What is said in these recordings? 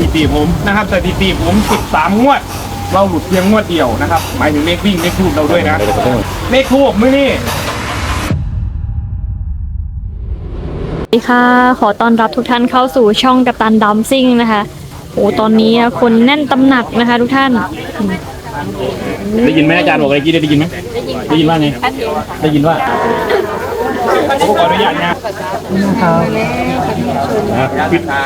ถิติผมนะครับสถิติผม 13 งวด เราหลุดเพียงงวดเดียวนะครับหมายถึงเลขวิ่งเลขทูบเราด้วยนะเลขทูบมื่อนี่สวัสดีค่ะ ขอต้อนรับทุกท่านเข้าสู่ช่องกัปตันดัมซิ่งนะคะโอ้ตอนนี้คนแน่นตำหนักนะคะ ทุกท่าน ได้ยินไหมอาจารย์บอกอะไรกี้ได้ยินไหมได้ยินว่าไงได้ยินว่า ผมขออนุญาตนะปิดขา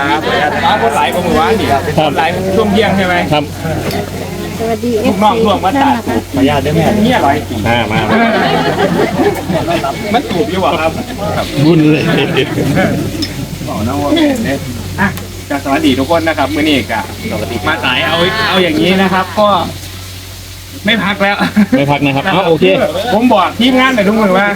ฟ้าคนหลายกว่าเมื่อวานนี่คนหลายช่วงเที่ยงใช่ไหมครับลูกน้องร่วมมาตัดขออนุญาตได้ไหมเนี่ยอะไรอ่ามามันตูบอยู่บ่ครับบุญเลยบอกนะว่าเนี่ยอะจะสวัสดีทุกคนนะครับมื่อนี้กะมาสายเอาเอาอย่างนี้นะครับ ก็ไม่พักแล้ว ไม่พักนะครับอ๋อโอเค ผมบอกทีมงานไปทุกคนว่า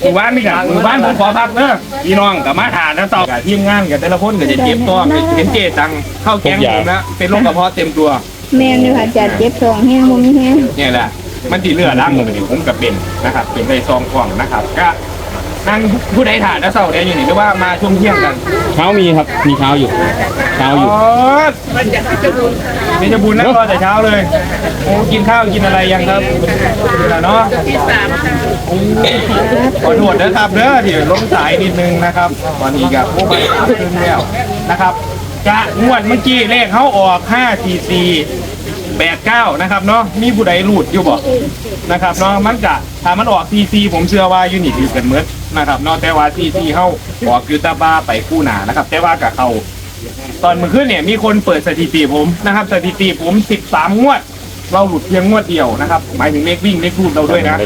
หมู่บ้านนี่กับหมู่บ้านผมขอพักเนอะพี่น้องกับมาถานนะต่อกับทีมงานกับแต่ละคนก็จะเจ็บตัวเห็นเจตังเข้าแกงผมแล้วเป็นโรคกระเพาะเต็มตัว แม่นี่ค่ะจัดเจ็บท้องแห้งมุมแห้งเนี่ยแหละมันตีเลือดล้างเลยผมกับเป็นนะครับเป็นในซองกล่องนะครับก็ นั่งผู้ใดถ่านแล้วเศร้าได้อยู่นี่หรือว่ามาช่วงเที่ยงกันเช้ามีครับมีเช้าอยู่เช้าอ๋ออยู่มีจะบุญแล้วรอแต่เช้าเลยโอ้กินข้าวกินอะไรยังครับนี่แหละเนาะที่สามขอโทษนะครับเด้อที่ลงสายนิดนึงนะครับตอนนี้กับพวกมันสามครึ่งแล้วนะครับกะงวดเมื่อกี้เลขเขาออก5 4 4 8 9นะครับเนาะมีผู้ใดหลุดอยู่บ่นะครับเนาะมันกะถ้ามันออก CC ผมเชื่อว่ายูนิตอยู่กันเหมือนะครับเนาะแต่ว่า CC เขาออกคือตาบ้าไปคู่หนานะครับ แต่ว่ากับเขาตอนเมื่อคืนเนี่ยมีคนเปิดสถิติผมนะครับ สถิติผม13งวด เราหลุดเพียงงวดเดียวนะครับหมายถึงเลขวิ่งเลขรูดเราด้วยนะ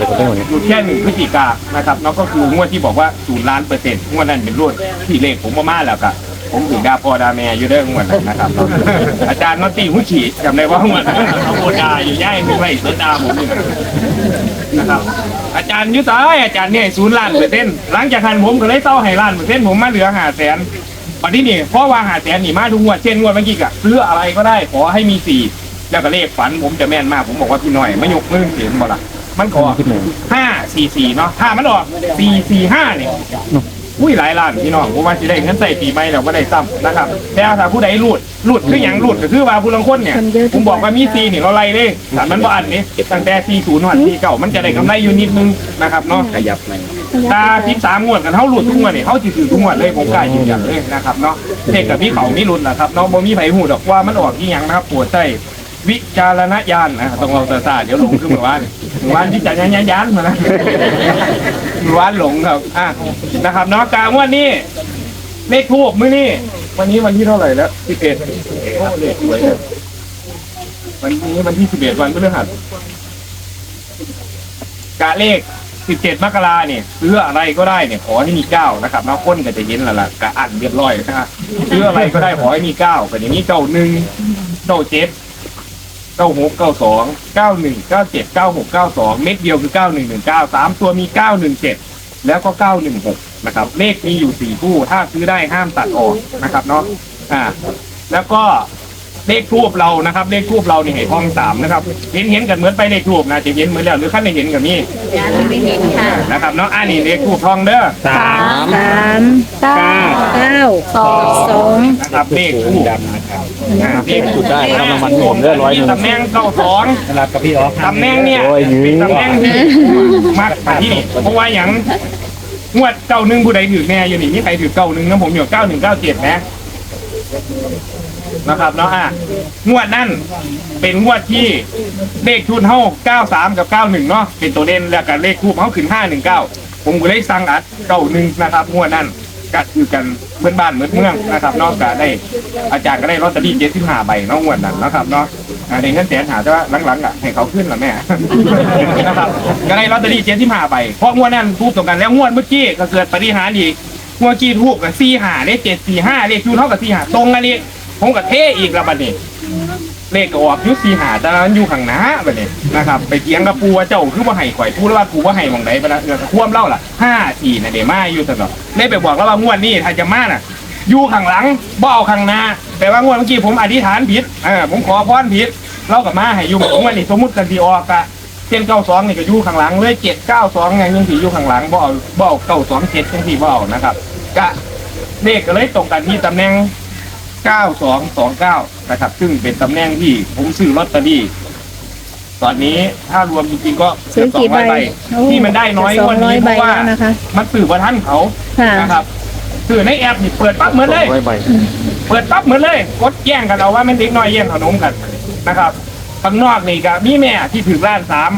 หลุดแค่หนึ่งพฤศจิกานะครับแล้วก็คืองวดที่บอกว่าศูนย์ล้านเปอร์เซ็นต์งวดนั้นเป็นรวดที่เลขผมมามาแล้วก็ผมถึงดาพอดาแมอยู่เด้องวดนั้นนะครับ อาจารย์นอตตีหุ่ฉีจำได้ว่างวดนั้นเขาโอดาอยู่ย่ายไม่ไหวเสดาผมนี่นะครับอาจารย์ยุทธายอาจารย์เนี่ยศูนย์ล้านเปอร์เซ็นต์หลังจากหันผมก็เลยเต้าให้ล้านเปอร์เซ็นต์ผมมาเหลือห้าแสนปัจจุบันนี่เพราะว่าหาแสนนี่มาทุกงวดเช่นงวดเมื่อกี้กะซื้ออะไรก็ได้ขอให้มีสี่แล้วก็เลขฝันผมจะแม่นมากผมบอกว่าพี่หน่อยไม่ยกมือเสียงบ่ละมันขอห้าสี่สี่เนาะถ้ามันออกสี่สี่ห้าเนี่ย อุ้ยหลายล้านพี่น้องผมว่าจะได้เงินใส่ปีใหม่แล้วก็ได้ซ้ำนะครับ แต่ถ้าผู้ใดรูดรูดคืออย่างรูดก็คือว่าผู้ลังคนเนี่ยผมบอกว่ามีสี่นี่เราไล่เลยแต่มันบ่อันนี้ตั้งแต่สี่ศูนย์วันสี่เก่ามันจะได้กำไรอยู่นิดนึงนะครับเนาะขยับไหมตาทิพสามงวดกันเท่าหลุดทุกงวดเนี่ยเขาจะถือทุกงวดเลยผมกล้ายืนยันเลยนะครับเนาะเด็กกับพี่เขามีรุ่นนะครับเนาะบ่มีไผหูดอกว่ามันออกที่ยังนะครับปวดใจวิจารณญาณนะต้องเราซาๆเดี๋ยวหลงขึ้นเมื่อวานเมื่อ วานวิจารณญาณมานะเมื่อวานหลงครับอะนะครับเนาะกลางวันนี้เลขทูบมื้อนี้วันนี้วันที่เท่าไหร่แล้วสิบเอ็ดโอ้เลขสวยนะวันนี้วันที่สิบเอ็ดวันพฤหัสกะเลข17มกราเนี่ยซื้ออะไรก็ได้เนี่ยขอให้มีเก้านะครับน้าค้นก็จะเย็นแล้วล่ะกะอันเรียบร้อยนะฮะซื้ออะไรก็ได้ขอให้มีเก้าก็อย่างนี้เก้าหนึ่งเก้าเจ็ด เก้าหกเก้าสองเก้าหนึ่งเก้าเจ็ดเก้าหกเก้าสองเม็ดเดียวคือเก้าหนึ่งหนึ่งเก้าสามตัวมีเก้าหนึ่งเจ็ดแล้วก็เก้าหนึ่งหกนะครับ เลขมีอยู่สี่คู่ ถ้าซื้อได้ห้ามตัดออกนะครับเนาะอ่า แล้วก็เลขทูบเรานะครับ เลขทูบเราเนี่ยให้ห้องสามนะครับ เห็นเห็นกันเหมือนไปเลขทูบนะจะเห็นเหมือนแล้วหรือขั้นไม่เห็นกับนี่นะครับเนาะอันนี้เลขทูบทองเด้อสามสามเก้าเก้าสองสองนะครับเลขทูบดำ นะครับอ่าเลขจุดได้ครับน้ำมันผมเลือดร้อยหนึ่งตำแหน่งเก้าสองนะครับกับพี่ออฟตำแหน่งเนี่ยโอ้ยเป็นตำแหน่งที่มากมาที่นี่เพราะว่าอย่างงวดเก้าหนึ่งผู้ใดถือแน่อยู่นี่มีใครถือเก้าหนึ่งนะผมอยู่เก้าหนึ่งเก้าเจ็ดนะนะครับเนาะอะงวดนั่นเป็นงวดที่เลขทุนเท่าเก้าสามกับเก้าหนึ่งเนาะเป็นตัวเด่นแล้วกันเลขคู่เขาขึ้นห้าหนึ่งเก้าผมก็เลยสั่งอัดเก้าหนึ่งนะครับงวดนั่น ก็คือกันเพื่อนบ้านเหมือนเมืองนะครับนอกจากได้อาจารย์ก็ได้ลอตเตอรี่เจ็ดสิบห้าใบนาะงวดนั้นนะครับเนาะอ่าในเงินแสนหาแต่ว่าหลังๆอะให้เขาขึ้นละแม่นะครับก็ได้ลอตเตอรี่เจ็ดสิบห้าใบเพราะงวดนั้นทูบตรงกันแล้วงวดเมื่อกี้ก็เกิดปฏิหารอีกงวดกี้ทูบกับสี่ห้าเลขเจ็ดสี่ห้าเลขยูเท่ากับสี่ห้าตรงกันอีกผมกับเท่อีกละบัดนี้เลขก็ออกยุสีหาแต่นั้นอยู่ข้างหน้าแบบนี้นะครับ ไปเถียงกับปูว่าเจ้าคือว่าให้ข่อยพูดว่าปูว่าให้มองไหนไปแล้วเออควมเล่าล่ะห้าสี่นะเดมาอยู่ตลอด เลยไปบอกแล้วว่างวดนี้ถ้าจะมาน่ะอยู่ข้างหลังบ่เอาข้างหน้าแต่ว่างวดเมื่อกี้ผมอธิษฐานผิดเออผมขอพรผิดเล่ากับมาให้อยู่ผมวันนี้สมมติกันทีออกอะเจ็ดเก้าสองนี่ก็อยู่ข้างหลังเลยเจ็ดเก้าสองไงยังสีอยู่ข้างหลังบ่เอาบ่เอาเก้าสองเจ็ดยังสี่บ่เอานะครับกะเลขก็เลยตรงกันที่ตำแหน่ง 9229 นะครับ ซึ่งเป็นตำแหน่งที่ผมซื้อลอตเตอรี่ ตอนนี้ถ้ารวมจริงๆก็ซื้อกี่ใบ200โอ้ที่มันได้น้อยสองวันร้อนี้ยเพใบราะว่าแล้วนะคะ มันสื่อว่าท่านเขาค่ะ นะครับสื่อในแอปนี่เปิดปั๊บเหมือนเลยร้อยใบเปิดปั๊บเหมือนเลยกดแย่งกันเอาว่ามันเด็กน้อยแย่งขนมกันนะครับข้างนอกนี่ก็มีแม่ที่ถือร้านสาม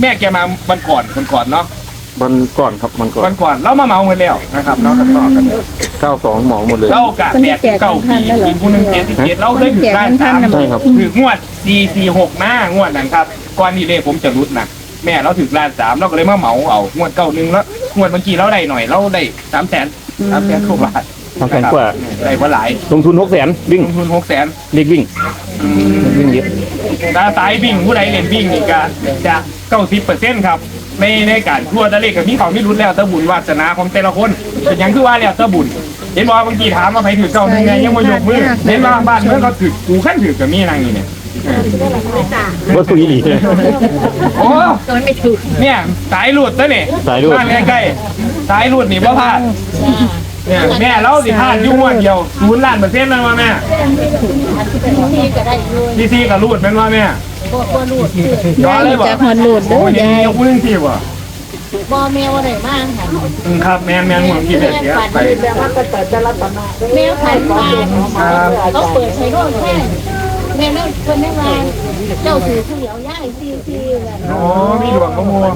แม่แกมาวันก่อนวันก่อนเนาะ มันก่อนครับมันก่อนวันก่อนเรามาเมาเงินแล้วนะครับเราข้างนอกกันเก้าสองหมองหมดเลย เรากะแดดเก้าปีอีกคนหนึ่งเจ็ดสิบเจ็ดเราเคยถือร้านสามใช่ครับถืองวดสี่สี่หกหน้างวดนั้นครับก่อนนี้เลยผมจะรุดนะแม่เราถือร้านสามเราก็เลยมาเหมาเอางวดเก้าหนึ่งแล้วงวดเมื่อกี้เราได้หน่อยเราได้สามแสนสามแสนกว่าบาทสามแสนกว่า ได้ว่าหลายลงทุนหกแสนวิ่งลงทุนหกแสน เรียกวิ่งวิ่งเยอะตาสายวิ่งผู้ใดเล่นวิ่งนี่ก็จะเก้าสิบเปอร์เซ็นต์ครับ ในในการทั่วตะเลขกับมีเขาไม่รุนแล้วแตะบุญวาสนาของแต่ละคนเป็นหยังคือว่าแล้วแตะบุญเห็นว่าบางทีถามว่าใครถือเก้าหนึ่งไงยังมายกมือเห็นว่าบ้านเมื่อเขาถือกูขั้นถือกับมีนางนี่เนี่ยว่าคุยดีเลยโอ้เนี่ยสายหลุดซะเนี่ยสายหลุดบ้านใกล้ๆสายหลุดนี่บ่พลาด เนี่ยแม่เราสิพลาดอยุ่งวันเดียวศูนย์ล้านเปอร์เซ็นต์แล้วว่าแม่ทีซีกับรูดเป็นว่าแม่ย้อนเลยบ่จากฮอนลูดเด้โอ้อยยังยายยกมือทีบ่บ่แมวอะไรมากค่ะอืมครับแม่นแม่นหมดที่เด็ดเสียไปแมวไข่ปลาครับเขาเปิดใช้โน่นแค่แมวนั่นคนนั่งมาเจ้าสื่อผู้เหลียวย่ายซีซีแบบโอ้มีดวงขโมย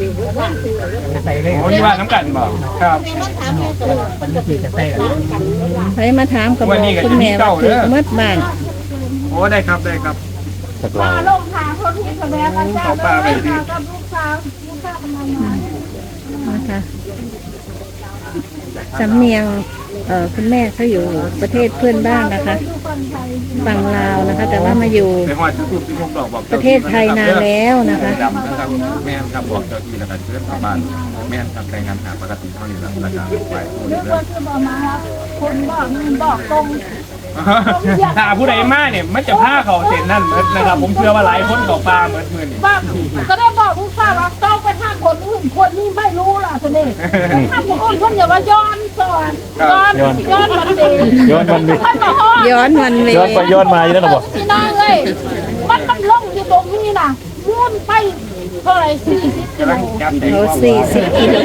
โอ้ยว่าน้ำกันบ่ครับแม่ต้องถามแม่ตัวมันจะติดจะเตะใครมาถามก็บอกคุณแม่ว่าถือเมื่อบ้านโอ้ได้ครับได้ครับจากลาวลงทางคนที่แสดงกันจ้าเอาปลาไปดิกับลูกสาวลูกสาวกำลังมานะคะสำเนียงเอ่อคุณแม่เขาอยู่ประเทศเพื่อนบ้านนะคะ ฝั่งลาวนะคะ แต่ว่ามาอยู่ไปหอดทุกที่ผมบอกบอกประเทศไทยนานแล้วนะคะดำนะครับแม่นครับบอกเจ้าที่แล้วกันเพื่อนชาวบ้านแม่นครับรายงานหาปกติเท่านี้แล้วแล้วก็ไปคนเรื่องคือบอกมาครับคนบอกมันบอกตรงถ้าผู้ใดมาเนี่ยมันจะผ้าเขาเส้นนั่นเหมือนนะครับ ผมเชื่อว่าหลายคนเขาปลาเหมือนมือนี่ว่าก็ได้บอกลูกสาวว่าต้องไปทางคนอื่นคนนี้ไม่รู้ล่ะสินี่ถ้าคนอื่นคนอย่าว่าย้อนสอน ย้อนย้อนมันดีย้อนมันดิท่านมาฮอดย้อนวันเวย้อนไปย้อนมาอยู่นั่นหรอบ่พี่น้องเอ้ยมันมันลงอยู่ตรงนี้นะมุ่นไปเท่าไหร่สี่สิบกิกำโลลังจับใจเขาความสี่สิบกิโล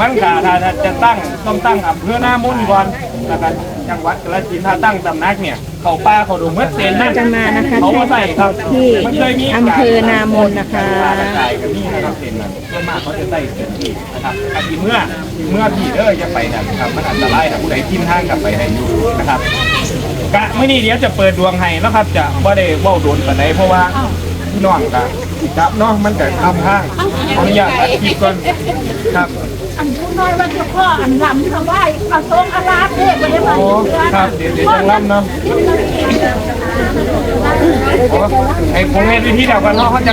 มันกาถ้าจะตั้งต้องตั้งอำเภอหน้ามุ่นก่อนแล้วก็ จังหวัดกระสินธุ์ถ้าตั้งตำนักเนี่ย เขาป้าเขาดูเมื่อเซนนั่นจะมานะคะเขาก็ใส่ครับที่มันเคยมีอำเภอนามนนะคะใส่กับนี่นะครับเซนนั้นส่วนมากเขาจะใส่เซนที่นะครับอาทีเมื่อเมื่อพี่เด้อจะไปนะครับมันอันตรายนะผู้ใดทิ้มทางกลับไปให้อยู่นะครับกะไม่นี่เดี๋ยวจะเปิดดวงให้แล้วครับ จะว่าได้เว่าโดนปานใดเพราะว่าพี่น้องกะครับเนาะมันจะทำห้างขออนุญาตอัดคลิปก่อนครับอั น้อยว่าเจ้าพ่ออันลำทำไว้เอาทรงอาลาเทพไปได้ไหมโอ้ครับเดี๋ยวเดี๋ยวจะรับเนาะโอ้ไอ้ผมเล่นวิธีเดียวกันเนาะเขาจะ